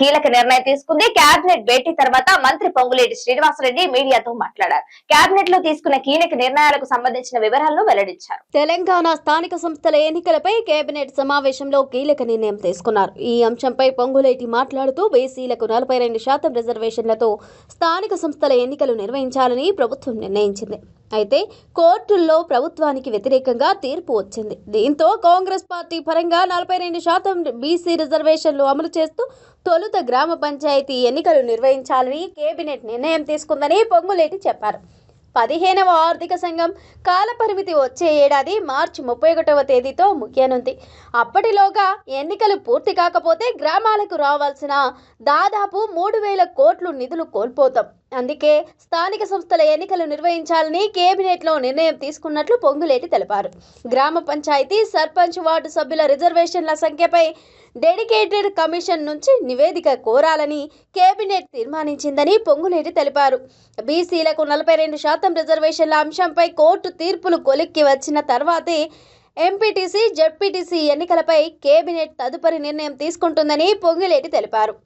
కీలక నిర్ణయం తీసుకుంది. కేబినెట్ భేటీ తర్వాత మంత్రి పొంగులేటి శ్రీనివాసరెడ్డి మీడియాతో మాట్లాడారు. కేబినెట్లో తీసుకున్న కీలక నిర్ణయాలకు సంబంధించిన వివరాలను వెల్లడించారు. తెలంగాణ స్థానిక సంస్థల ఎన్నికలపై కేబినెట్ సమావేశంలో కీలక నిర్ణయం తీసుకున్నారు. ఈ అంశంపై పొంగులేటి మాట్లాడుతూ బీసీలకు నలభై రెండు శాతం రిజర్వేషన్లతో స్థానిక సంస్థల ఎన్నికలు నిర్వహించాలని ప్రభుత్వం నిర్ణయించింది. అయితే కోర్టుల్లో ప్రభుత్వానికి వ్యతిరేకంగా తీర్పు వచ్చింది. దీంతో కాంగ్రెస్ పార్టీ పరంగా నలభై రెండు శాతం బీసీ రిజర్వేషన్లు అమలు చేస్తూ తొలుత గ్రామ పంచాయతీ ఎన్నికలు నిర్వహించాలని కేబినెట్ నిర్ణయం తీసుకుందని పొంగులేటి చెప్పారు. పదిహేనవ ఆర్థిక సంఘం కాలపరిమితి వచ్చే ఏడాది మార్చి ముప్పై ఒకటవ తేదీతో ముగియనుంది. అప్పటిలోగా ఎన్నికలు పూర్తి కాకపోతే గ్రామాలకు రావాల్సిన దాదాపు మూడు వేల కోట్లు నిధులు కోల్పోతాం. అందుకే స్థానిక సంస్థల ఎన్నికలు నిర్వహించాలని కేబినెట్లో నిర్ణయం తీసుకున్నట్లు పొంగులేటి తెలిపారు. గ్రామ పంచాయతీ సర్పంచ్ వార్డు సభ్యుల రిజర్వేషన్ల సంఖ్యపై డెడికేటెడ్ కమిషన్ నుంచి నివేదిక కోరాలని కేబినెట్ తీర్మానించిందని పొంగులేటి తెలిపారు. బీసీలకు నలభై రెండు శాతం రిజర్వేషన్ల అంశంపై కోర్టు తీర్పులు కొలిక్కి వచ్చిన తర్వాతే ఎంపీటీసీ జడ్పీటీసీ ఎన్నికలపై కేబినెట్ తదుపరి నిర్ణయం తీసుకుంటుందని పొంగులేటి తెలిపారు.